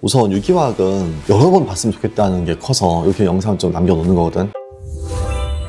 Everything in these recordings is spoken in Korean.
우선 유기화학은 여러 번 봤으면 좋겠다는 게 커서 이렇게 영상을 좀 남겨놓는 거거든.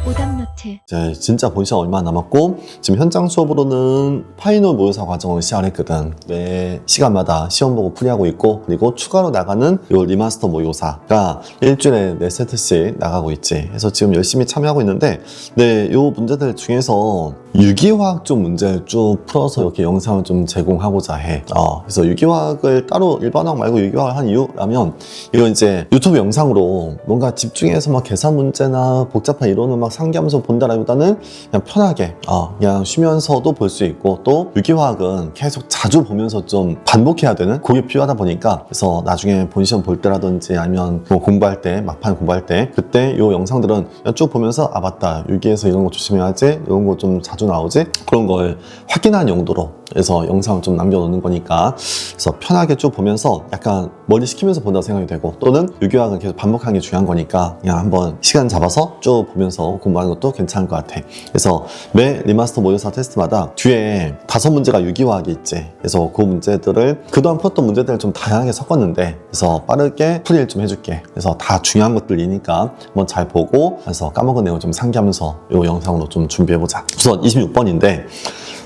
오답노트 이제 진짜 본 시간 얼마 남았고 지금 현장 수업으로는 파이널 모의사 과정을 시작했거든. 매 시간마다 시험 보고 풀이하고 있고 그리고 추가로 나가는 요 리마스터 모의고사가 일주일에 네 세트씩 나가고 있지. 그래서 지금 열심히 참여하고 있는데 네, 요 문제들 중에서 유기화학 쪽 문제를 쭉 풀어서 이렇게 영상을 좀 제공하고자 해. 어, 그래서 유기화학을 따로 일반화학 말고 유기화학을 한 이유라면 이건 이제 유튜브 영상으로 뭔가 집중해서 막 계산 문제나 복잡한 이론을 막 상기하면서 본다라기보다는 그냥 편하게 어, 그냥 쉬면서도 볼 수 있고 또 유기화학은 계속 자주 보면서 좀 반복해야 되는 그게 필요하다 보니까 그래서 나중에 본 시험 볼 때라든지 아니면 뭐 공부할 때 막판 공부할 때 그때 요 영상들은 쭉 보면서 아 맞다 유기에서 이런 거 조심해야지 이런 거 좀 자주 나오지? 그런 걸 확인한 용도로 그래서 영상을 좀 남겨놓는 거니까. 그래서 편하게 쭉 보면서 약간 머리 식히면서 본다고 생각이 되고 또는 유기화학은 계속 반복하는 게 중요한 거니까 그냥 한번 시간 잡아서 쭉 보면서 공부하는 것도 괜찮을 것 같아. 그래서 매 리마스터 모의고사 테스트마다 뒤에 다섯 문제가 유기화학이 있지. 그래서 그 문제들을 그동안 풀었던 문제들을 좀 다양하게 섞었는데 그래서 빠르게 풀이를 좀 해줄게. 그래서 다 중요한 것들이니까 한번 잘 보고 그래서 까먹은 내용 좀 상기하면서 이 영상으로 좀 준비해보자. 우선 26번인데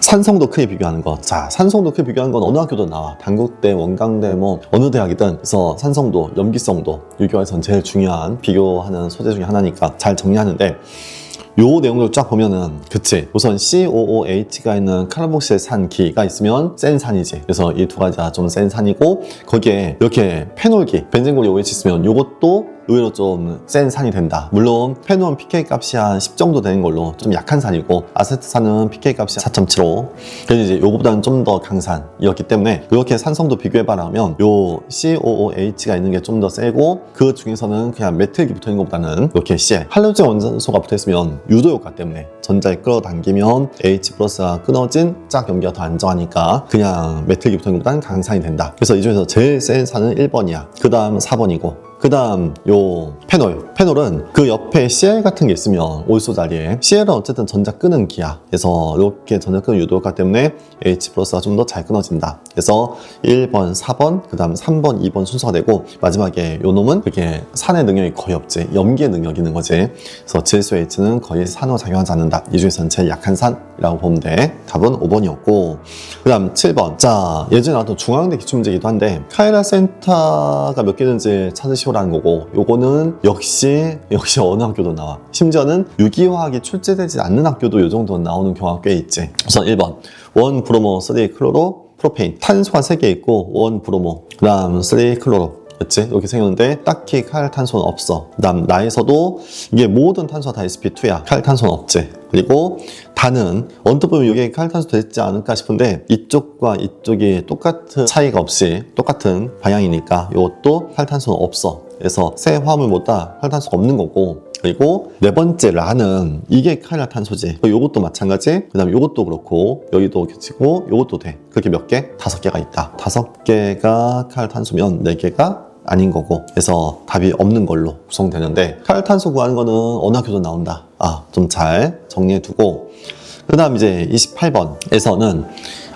산성도 크게 비교하는 것. 자, 산성도 크게 비교하는 건 어느 학교도 나와. 단국대, 원광대, 뭐 어느 대학이든. 그래서 산성도, 염기성도 유교에선 제일 중요한 비교하는 소재 중에 하나니까 잘 정리하는데 요 내용을 쫙 보면은 그치 우선 COOH가 있는 카르복실 산기가 있으면 센 산이지 그래서 이 두 가지가 좀 센 산이고 거기에 이렇게 페놀기 벤젠골이 OH 있으면 요것도 의외로 좀 센 산이 된다. 물론 페놀 pK 값이 한 10 정도 되는 걸로 좀 약한 산이고 아세트산은 pK 값이 4.75 그래서 이제 요거보다는 좀 더 강산이었기 때문에 이렇게 산성도 비교해봐라면 요 COOH가 있는 게 좀 더 세고 그 중에서는 그냥 메틀기 붙어 있는 것보다는 이렇게 CL 할로젠 원소가 붙어 있으면 유도 효과 때문에 전자를 끌어당기면 H 플러스가 끊어진 짝 연기가 더 안정하니까 그냥 메틀기 붙어 있는 것보다는 강산이 된다. 그래서 이 중에서 제일 센 산은 1번이야. 그 다음 4번이고 그 다음 요 페놀 페놀은 그 옆에 CL 같은 게 있으면 올소 자리에 CL은 어쨌든 전자 끄는 기야 그래서 이렇게 전자 끄는 유도효과 때문에 H 플러스가 좀 더 잘 끊어진다. 그래서 1번 4번 그 다음 3번 2번 순서가 되고 마지막에 요 놈은 그게 산의 능력이 거의 없지. 염기의 능력이 있는 거지. 그래서 질소 H는 거의 산으로 작용하지 않는다. 이 중에서는 제일 약한 산이라고 보면 돼. 답은 5번이었고 그 다음 7번. 자 예전에 나왔던 중앙대 기출문제이기도 한데 카이라 센터가 몇 개든지 찾으시오 라는 거고 요거는 역시 역시 어느 학교도 나와. 심지어는 유기화학이 출제되지 않는 학교도 요 정도는 나오는 경우가 꽤 있지. 우선 1번 원 브로모 3 클로로 프로페인. 탄소가 3개 있고 원 브로모 그 다음 3 클로로 그치? 이렇게 생겼는데 딱히 칼 탄소는 없어. 그 다음 나에서도 이게 모든 탄소가 다 sp2야. 칼 탄소는 없지. 그리고 단은 언뜻 보면 이게 칼 탄소 되지 않을까 싶은데 이쪽과 이쪽이 똑같은 차이가 없이 똑같은 방향이니까 이것도 칼 탄소는 없어. 그래서 새 화물보다 칼 탄소가 없는 거고 그리고 네 번째 라는 이게 칼라 탄소지. 요것도 마찬가지. 그 다음에 요것도 그렇고 여기도 겹치고 요것도 돼. 그렇게 몇 개? 다섯 개가 있다. 다섯 개가 칼 탄소면 네 개가 아닌 거고 그래서 답이 없는 걸로 구성되는데 칼탄소 구하는 거는 어느 학교도 나온다. 아, 좀 잘 정리해 두고 그 다음 이제 28번에서는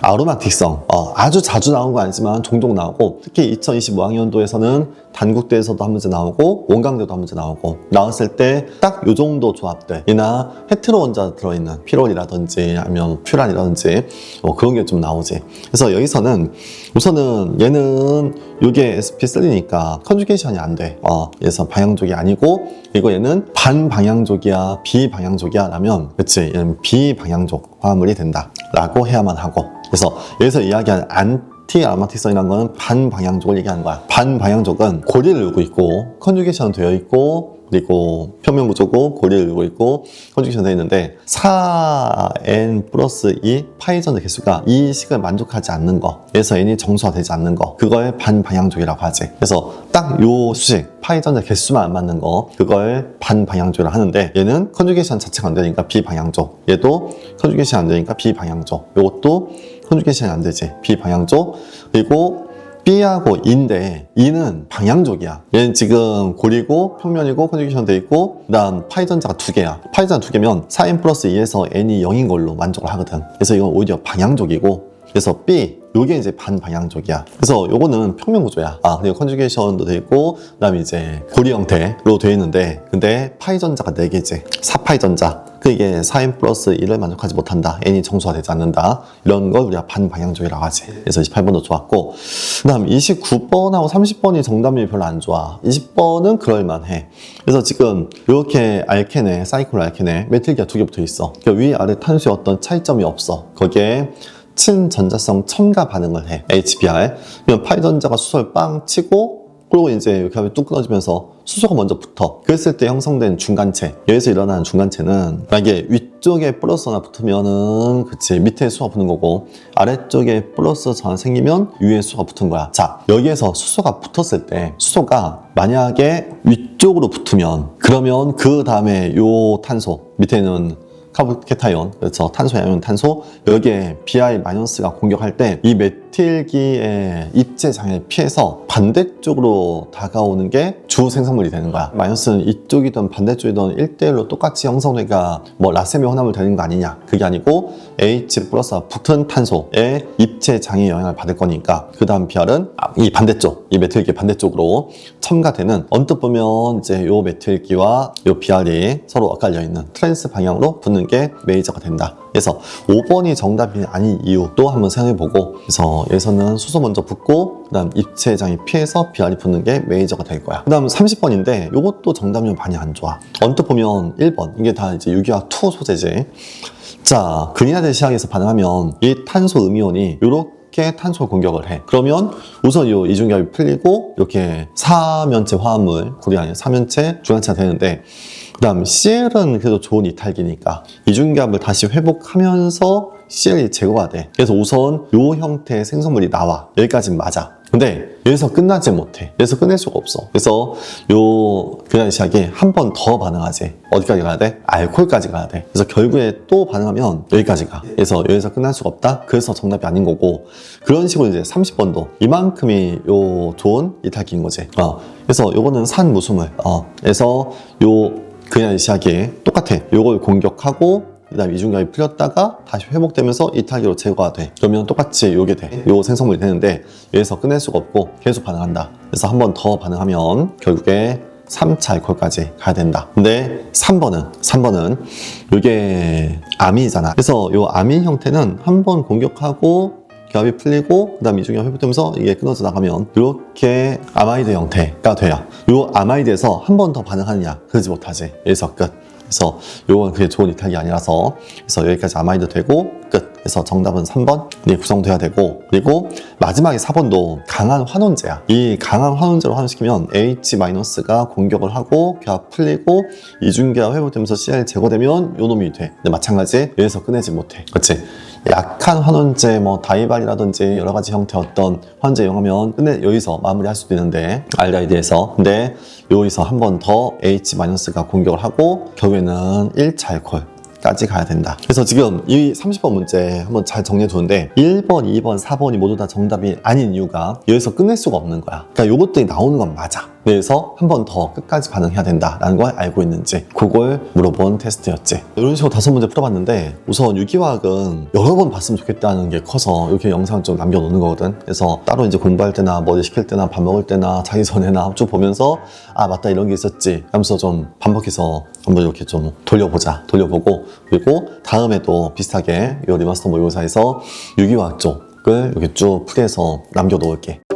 아로마틱성 어, 아주 자주 나온 거 아니지만 종종 나오고 특히 2025학년도에서는 단국대에서도 한 문제 나오고 원광대도 한 문제 나오고 나왔을 때 딱 요 정도 조합들이나 헤테로 원자 들어있는 피롤이라든지 아니면 퓨란이라든지 뭐 그런 게 좀 나오지 그래서 여기서는 우선은 얘는 이게 SP3니까 컨주게이션이 안 돼. 어, 그래서 방향족이 아니고 그리고 얘는 반방향족이야 비방향족이야 라면 그치? 얘는 비방향족 화합물이 된다 라고 해야만 하고. 그래서 여기서 이야기하는 안티 아마틱성이라는 거는 반방향족을 얘기하는 거야. 반방향족은 고리를 이루고 있고 컨주게이션 되어 있고 그리고 평면구조고 고리를 이루고 있고 컨주게이션 되어 있는데 4n 플러스 2 파이전의 개수가 이 식을 만족하지 않는 거 그래서 n이 정수화되지 않는 거 그걸 반방향족이라고 하지. 그래서 딱 요 수식 파이전의 개수만 안 맞는 거 그걸 반방향족이라고 하는데 얘는 컨주게이션 자체가 안 되니까 비방향족 얘도 컨주게이션 안 되니까 비방향족 요것도 컨주게이션이 안 되지. 비방향족 그리고 B하고 E인데 E는 방향족이야. 얘는 지금 고리고 평면이고 컨주게이션 돼 있고 그다음 파이전자가 두 개야. 파이전자 두 개면 4n 플러스 2에서 n이 0인 걸로 만족을 하거든. 그래서 이건 오히려 방향족이고 그래서 B 요게 이제 반방향적이야. 그래서 요거는 평면 구조야. 아, 그리고 컨주게이션도 돼 있고, 그 다음에 이제 고리 형태로 되어 있는데, 근데 파이 전자가 4개지. 4파이 전자. 그 이게 4n 플러스 1을 만족하지 못한다. n이 정수화되지 않는다. 이런 걸 우리가 반방향적이라고 하지. 그래서 28번도 좋았고. 그 다음 29번하고 30번이 정답률이 별로 안 좋아. 20번은 그럴만해. 그래서 지금 이렇게 알케네, 사이클 알케네, 메틸기가 두 개 붙어 있어. 그러니까 위 아래 탄수에 어떤 차이점이 없어. 거기에 친전자성 첨가 반응을 해. HBr. 그러면 파이 전자가 수소를 빵 치고 그리고 이제 이렇게 하면 뚝 끊어지면서 수소가 먼저 붙어. 그랬을 때 형성된 중간체. 여기서 일어나는 중간체는 만약에 위쪽에 플러스 하나 붙으면은 그치 밑에 수소가 붙는 거고 아래쪽에 플러스 하나 생기면 위에 수소가 붙은 거야. 자 여기에서 수소가 붙었을 때 수소가 만약에 위쪽으로 붙으면 그러면 그 다음에 요 탄소 밑에는 카보케타이온, 그래서 탄소, 양이온, 탄소, 여기에 BI 마이너스가 공격할 때 이 메틸기의 입체 장애를 피해서 반대쪽으로 다가오는 게 주 생성물이 되는 거야. 마이너스는 이쪽이든 반대쪽이든 1대1로 똑같이 형성되니까 뭐 라셈이 혼합을 되는 거 아니냐. 그게 아니고 H 플러스가 붙은 탄소의 입체 장애 영향을 받을 거니까 그 다음 BR은 이 반대쪽, 이 메틸기 반대쪽으로 첨가되는 언뜻 보면 이제 요 메틸기와 요 BR이 서로 엇갈려 있는 트랜스 방향으로 붙는 게 메이저가 된다. 그래서 5번이 정답이 아닌 이유 또 한번 생각해보고 그래서 여기서는 수소 먼저 붙고 그 다음 입체 장이 피해서 BR이 붙는 게 메이저가 될 거야. 그 다음 30번인데 이것도 정답률 많이 안 좋아. 언뜻 보면 1번 이게 다 이제 유기화 2 소재지. 자, 근인화된 시약에서 반응하면 이 탄소 음이온이 이렇게 탄소 공격을 해. 그러면 우선 이 이중결이 풀리고 이렇게 사면체 화합물, 구리 아닌 사면체 중간체가 되는데 그 다음 CL은 그래도 좋은 이탈기니까 이중기압을 다시 회복하면서 CL이 제거가 돼. 그래서 우선 이 형태의 생성물이 나와. 여기까지 맞아. 근데 여기서 끝나지 못해. 여기서 끝낼 수가 없어. 그래서 요 그냥 시작이 한번 더 반응하지. 어디까지 가야 돼? 알코올까지 가야 돼. 그래서 결국에 또 반응하면 여기까지 가. 그래서 여기서 끝날 수가 없다. 그래서 정답이 아닌 거고 그런 식으로 이제 30번도 이만큼이 요 좋은 이탈기인 거지. 어. 그래서 요거는 산 무수물. 어. 그래서 요 그냥 시작이 똑같아. 요걸 공격하고 그다음 이중갑이 풀렸다가 다시 회복되면서 이탈기로 제거가 돼. 그러면 똑같이 요게 돼. 요 생성물이 되는데 여기서 끝낼 수가 없고 계속 반응한다. 그래서 한 번 더 반응하면 결국에 3차 알코올까지 가야 된다. 근데 3번은 3번은 이게 암이잖아. 그래서 요 암인 형태는 한 번 공격하고 기압이 풀리고 그다음 이중이 회복되면서 이게 끊어져 나가면 이렇게 아마이드 형태가 돼요. 요 아마이드에서 한 번 더 반응하느냐 그러지 못하지. 여기서 끝. 그래서 요건 그게 좋은 이탈이 아니라서 그래서 여기까지 아마이드 되고 끝. 그래서 정답은 3번 이 구성돼야 되고 그리고 마지막에 4번도 강한 환원제야. 이 강한 환원제로 환원시키면 H-가 공격을 하고 기압 풀리고 이중기압 회복되면서 CL 제거되면 요 놈이 돼. 근데 마찬가지 여기서 끝내지 못해. 그렇지? 약한 환원제 뭐 다이발이라든지 여러 가지 형태 어떤 환원제 이용하면 근데 여기서 마무리할 수도 있는데 알다이드에서 근데 여기서 한 번 더 H-가 공격을 하고 결국에는 1차 알코올 까지 가야 된다. 그래서 지금 이 30번 문제 한번 잘 정리해 두는데 1번, 2번, 4번이 모두 다 정답이 아닌 이유가 여기서 끝낼 수가 없는 거야. 그러니까 요것들이 나오는 건 맞아. 그래서 한 번 더 끝까지 반응해야 된다라는 걸 알고 있는지 그걸 물어본 테스트였지. 이런 식으로 다섯 문제 풀어봤는데 우선 유기화학은 여러 번 봤으면 좋겠다는 게 커서 이렇게 영상 좀 남겨놓는 거거든. 그래서 따로 이제 공부할 때나 뭐 시킬 때나 밥 먹을 때나 자기 전에나 쭉 보면서 아 맞다 이런 게 있었지 하면서 좀 반복해서 한번 이렇게 좀 돌려보자 돌려보고 그리고 다음에도 비슷하게 이 리마스터 모의고사에서 유기화학 쪽을 이렇게 쭉 풀이해서 남겨놓을게.